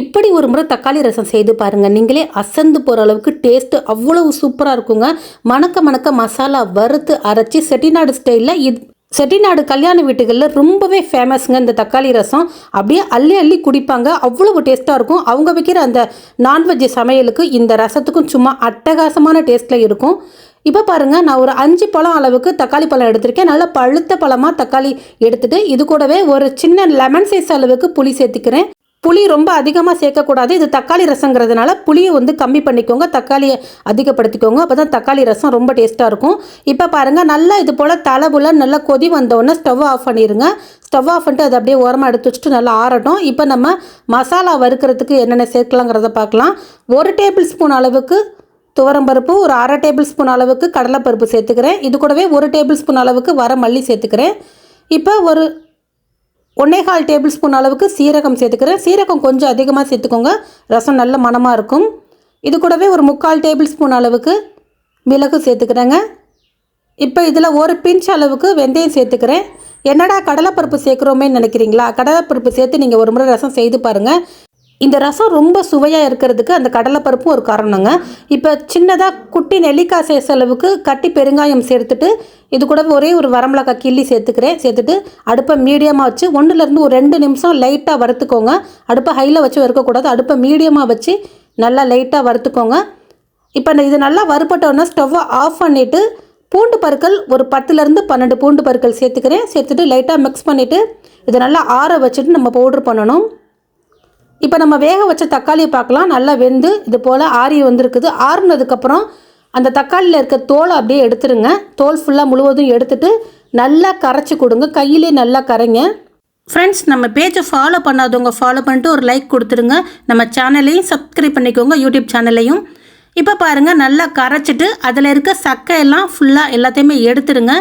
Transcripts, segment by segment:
இப்படி ஒரு முறை தக்காளி ரசம் செய்து பாருங்கள் நீங்களே அசந்து போகிற அளவுக்கு டேஸ்ட்டு அவ்வளவு சூப்பராக இருக்குங்க. மணக்க மணக்க மசாலா வறுத்து அரைச்சி செட்டிநாடு ஸ்டைலில் இது செட்டிநாடு கல்யாண வீட்டுகளில் ரொம்பவே ஃபேமஸ்ங்க இந்த தக்காளி ரசம். அப்படியே அள்ளி அள்ளி குடிப்பாங்க. அவ்வளவு டேஸ்ட்டாக இருக்கும். அவங்க வைக்கிற அந்த நான்வெஜ் சமையலுக்கு இந்த ரசத்துக்கும் சும்மா அட்டகாசமான டேஸ்ட்டில் இருக்கும். இப்போ பாருங்கள் நான் ஒரு அஞ்சு பழம் அளவுக்கு தக்காளி பழம் எடுத்திருக்கேன். நல்லா பழுத்த பழமாக தக்காளி எடுத்துகிட்டு இது கூடவே ஒரு சின்ன லெமன் சைஸ் அளவுக்கு புளி சேர்த்துக்கிறேன். புளி ரொம்ப அதிகமாக சேர்க்கக்கூடாது. இது தக்காளி ரசங்கிறதுனால புளியை வந்து கம்மி பண்ணிக்கோங்க. தக்காளியை அதிகப்படுத்திக்கோங்க. அப்போ தான் தக்காளி ரசம் ரொம்ப டேஸ்ட்டாக இருக்கும். இப்போ பாருங்கள் நல்லா இது போல் தலைபுல நல்லா கொதி வந்தோடனே ஸ்டவ் ஆஃப் பண்ணிடுங்க ஸ்டவ் ஆஃப் பண்ணிட்டு அதை அப்படியே ஓரமாக எடுத்து வச்சுட்டு நல்லா ஆறட்டும். இப்போ நம்ம மசாலா வறுக்கிறதுக்கு என்னென்ன சேர்க்கலாங்கிறத பார்க்கலாம். ஒரு டேபிள் ஸ்பூன் அளவுக்கு துவரம்பருப்பு ஒரு அரை டேபிள் ஸ்பூன் அளவுக்கு கடலைப்பருப்பு சேர்த்துக்கிறேன். இது கூடவே ஒரு டேபிள் ஸ்பூன் அளவுக்கு வர மல்லி சேர்த்துக்கிறேன். இப்போ ஒரு ஒன்னேகால் டேபிள் ஸ்பூன் அளவுக்கு சீரகம் சேர்த்துக்கிறேன். சீரகம் கொஞ்சம் அதிகமாக சேர்த்துக்கோங்க. ரசம் நல்ல மணமாக இருக்கும். இது கூடவே ஒரு முக்கால் டேபிள் ஸ்பூன் அளவுக்கு மிளகு சேர்த்துக்கிறேங்க. இப்போ இதில் ஒரு பிஞ்ச் அளவுக்கு வெந்தயம் சேர்த்துக்கிறேன். என்னடா கடலைப்பருப்பு சேர்க்குறோமேன்னு நினைக்கிறீங்களா? கடலைப்பருப்பு சேர்த்து நீங்கள் ஒரு முறை ரசம் செய்து பாருங்கள் இந்த ரசம் ரொம்ப சுவையாக இருக்கிறதுக்கு அந்த கடலைப்பருப்பும் ஒரு காரணங்க. இப்போ சின்னதாக குட்டி நெல்லிக்காய் சேச அளவுக்கு கட்டி பெருங்காயம் சேர்த்துட்டு இது கூட ஒரே ஒரு வரமிளகாய் கிள்ளி சேர்த்துக்கிறேன். சேர்த்துட்டு அடுப்பை மீடியமாக வச்சு ஒன்றுலேருந்து ஒரு ரெண்டு நிமிஷம் லைட்டாக வறுத்துக்கோங்க. அடுப்பை ஹையில் வச்சு வறுக்கக்கூடாது. அடுப்பை மீடியமாக வச்சு நல்லா லைட்டாக வறுத்துக்கோங்க. இப்போ இது நல்லா வறுப்பட்டோன்னா ஸ்டவ்வை ஆஃப் பண்ணிவிட்டு பூண்டு பருக்கள் ஒரு பத்துலேருந்து பன்னெண்டு பூண்டு பருக்கள் சேர்த்துக்கிறேன். சேர்த்துட்டு லைட்டாக மிக்ஸ் பண்ணிவிட்டு இதை நல்லா ஆற வச்சுட்டு நம்ம பவுட்ரு பண்ணணும். இப்போ நம்ம வேக வச்ச தக்காளியை பார்க்கலாம். நல்லா வெந்து இது போல் ஆறி வந்திருக்குது. ஆறுனதுக்கப்புறம் அந்த தக்காளியில் இருக்க தோலை அப்படியே எடுத்துருங்க. தோல் ஃபுல்லாக முழுவதும் எடுத்துட்டு நல்லா கரைச்சி கொடுங்க. கையிலே நல்லா கரைங்க. ஃப்ரெண்ட்ஸ் நம்ம பேஜை ஃபாலோ பண்ணாதவங்க ஃபாலோ பண்ணிட்டு ஒரு லைக் கொடுத்துருங்க. நம்ம சேனலையும் சப்ஸ்கிரைப் பண்ணிக்கோங்க. யூடியூப் சேனலையும் இப்போ பாருங்கள் நல்லா கரைச்சிட்டு அதில் இருக்க சக்கையெல்லாம் ஃபுல்லாக எல்லாத்தையுமே எடுத்துருங்க.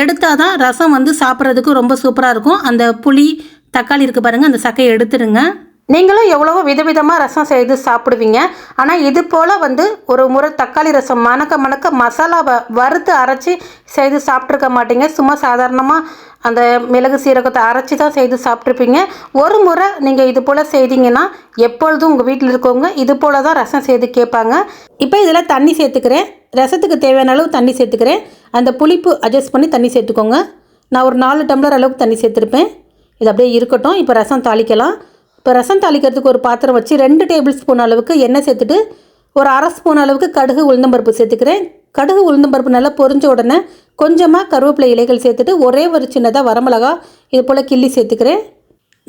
எடுத்தால் தான் ரசம் வந்து சாப்பிட்றதுக்கு ரொம்ப சூப்பராக இருக்கும். அந்த புளி தக்காளி இருக்குது பாருங்கள் அந்த சக்கையை எடுத்துருங்க. நீங்களும் எவ்வளவோ விதவிதமாக ரசம் செய்து சாப்பிடுவீங்க. ஆனால் இது போல் வந்து ஒரு முறை தக்காளி ரசம் மணக்க மணக்க மசாலாவை வறுத்து அரைச்சி செய்து சாப்பிட்ருக்க மாட்டீங்க. சும்மா சாதாரணமாக அந்த மிளகு சீரகத்தை அரைச்சி தான் செய்து சாப்பிட்ருப்பீங்க ஒரு முறை நீங்கள் இது போல் செய்தீங்கன்னா எப்பொழுதும் உங்கள் வீட்டில் இருக்கவங்க இது போல் தான் ரசம் செய்து கேட்பாங்க. இப்போ இதில் தண்ணி சேர்த்துக்கிறேன். ரசத்துக்கு தேவையான அளவு தண்ணி சேர்த்துக்கிறேன். அந்த புளிப்பு அட்ஜஸ்ட் பண்ணி தண்ணி சேர்த்துக்கோங்க. நான் ஒரு நாலு டம்ளர் அளவுக்கு தண்ணி சேர்த்துருப்பேன். இது அப்படியே இருக்கட்டும். இப்போ ரசம் தாளிக்கலாம். இப்போ ரசம் தாளிக்கிறதுக்கு ஒரு பாத்திரம் வச்சு ரெண்டு டேபிள் ஸ்பூன் அளவுக்கு எண்ணெய் சேர்த்துட்டு ஒரு அரை ஸ்பூன் அளவுக்கு கடுகு உளுந்தம்பருப்பு சேர்த்துக்கிறேன். கடுகு உளுந்தம்பருப்பு நல்லா பொரிஞ்ச உடனே கொஞ்சமாக கருவேப்பிலை இலைகள் சேர்த்துட்டு ஒரே ஒரு சின்னதாக வரமிளகா இது போல் கிள்ளி சேர்த்துக்கிறேன்.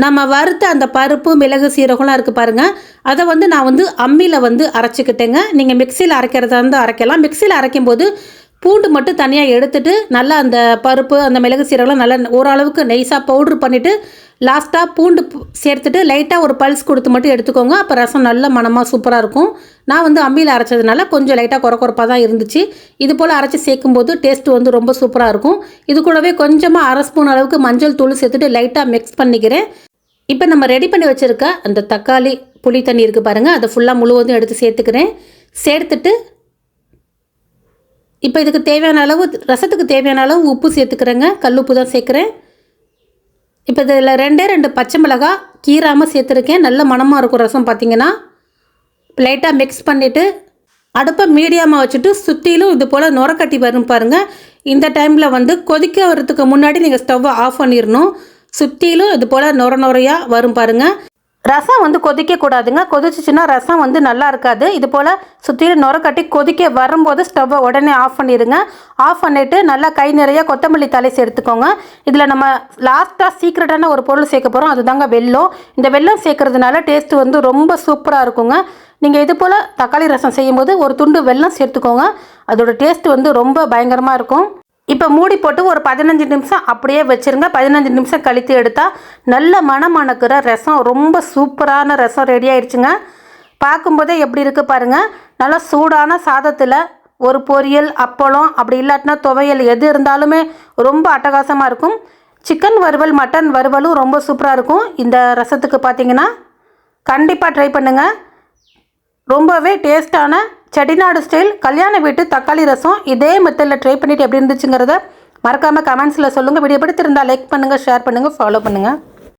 நம்ம வறுத்த அந்த பருப்பு மிளகு சீரகம்லாம் இருக்குது பாருங்கள் அதை வந்து நான் வந்து அம்மியில் வந்து அரைச்சிக்கிட்டேங்க. நீங்கள் மிக்சியில் அரைக்கிறதா இருந்தால் அரைக்கலாம். மிக்சியில் அரைக்கும் போது பூண்டு மட்டும் தனியாக எடுத்துட்டு நல்லா அந்த பருப்பு அந்த மிளகு சீரகம்லாம் நல்லா ஓரளவுக்கு நெய்ஸாக பவுட்ரு பண்ணிவிட்டு லாஸ்ட்டாக பூண்டு சேர்த்துட்டு லைட்டாக ஒரு பல்ஸ் கொடுத்து மட்டும் எடுத்துக்கோங்க. அப்போ ரசம் நல்ல மணமாக சூப்பராக இருக்கும். நான் வந்து அம்மியில் அரைச்சதுனால கொஞ்சம் லைட்டாக குறை குறைப்பாக தான் இருந்துச்சு. இது போல் அரைச்சி சேர்க்கும்போது டேஸ்ட் வந்து ரொம்ப சூப்பராக இருக்கும். இது கூடவே கொஞ்சமாக அரை ஸ்பூன் அளவுக்கு மஞ்சள் தூள் சேர்த்துட்டு லைட்டாக மிக்ஸ் பண்ணிக்கிறேன். இப்போ நம்ம ரெடி பண்ணி வச்சுருக்க அந்த தக்காளி புளி தண்ணி இருக்குது பாருங்கள் அதை ஃபுல்லாக முழுவதும் எடுத்து சேர்த்துக்கிறேன். சேர்த்துட்டு இப்போ இதுக்கு தேவையான அளவு ரசத்துக்கு தேவையான அளவு உப்பு சேர்த்துக்கிறேங்க. கல் உப்பு தான் சேர்க்குறேன். இப்போ இதில் ரெண்டே ரெண்டு பச்சை மிளகா கீராமல் சேர்த்துருக்கேன். நல்ல மணமாக இருக்கும் ரசம் பார்த்தீங்கன்னா. லைட்டாக மிக்ஸ் பண்ணிவிட்டு அடுப்பை மீடியமாக வச்சுட்டு சுற்றிலும் இது போல் நுரக்கட்டி வரும் பாருங்கள் இந்த டைமில் வந்து கொதிக்க வரதுக்கு முன்னாடி நீங்கள் ஸ்டவ்வை ஆஃப் பண்ணிடணும். சுற்றிலும் இது போல் நுர நுரையாக வரும் பாருங்கள் ரசம் வந்து கொதிக்க கூடாதுங்க. கொதிச்சிச்சுன்னா ரசம் வந்து நல்லா இருக்காது. இது போல் சுற்றிலும் நுர கட்டி கொதிக்க வரும்போது ஸ்டவ்வை உடனே ஆஃப் பண்ணிடுங்க ஆஃப் பண்ணிவிட்டு நல்லா கை நிறைய கொத்தமல்லி தலை சேர்த்துக்கோங்க. இதில் நம்ம லாஸ்ட்டாக சீக்ரெட்டான ஒரு பொருள் சேர்க்க போகிறோம் அதுதாங்க வெல்லம். இந்த வெல்லம் சேர்க்கறதுனால டேஸ்ட்டு வந்து ரொம்ப சூப்பராக இருக்குங்க. நீங்கள் இது போல் தக்காளி ரசம் செய்யும்போது ஒரு துண்டு வெல்லம் சேர்த்துக்கோங்க. அதோட டேஸ்ட் வந்து ரொம்ப பயங்கரமாக இருக்கும். இப்போ மூடி போட்டு ஒரு பதினஞ்சு நிமிஷம் அப்படியே வச்சுருங்க. பதினஞ்சு நிமிஷம் கழித்து எடுத்தால் நல்ல மணம் மணக்கிற ரசம் ரொம்ப சூப்பரான ரசம் ரெடி ஆயிடுச்சுங்க பார்க்கும்போதே எப்படி இருக்குது பாருங்கள் நல்லா சூடான சாதத்தில் ஒரு பொரியல் அப்பளம் அப்படி இல்லாட்டினா துவையல் எது இருந்தாலுமே ரொம்ப அட்டகாசமாக இருக்கும். சிக்கன் வறுவல் மட்டன் வறுவலும் ரொம்ப சூப்பராக இருக்கும். இந்த ரசத்துக்கு பார்த்தீங்கன்னா கண்டிப்பாக ட்ரை பண்ணுங்கள் ரொம்பவே டேஸ்டான செட்டிநாடு ஸ்டைல் கல்யாண வீட்டு தக்காளி ரசம் இதே மெத்தடில் ட்ரை பண்ணிவிட்டு எப்படி இருந்துச்சுங்கிறத மறக்காமல் கமெண்ட்ஸில் சொல்லுங்கள் வீடியோ பிடித்திருந்தால் லைக் பண்ணுங்கள் ஷேர் பண்ணுங்கள் ஃபாலோ பண்ணுங்கள்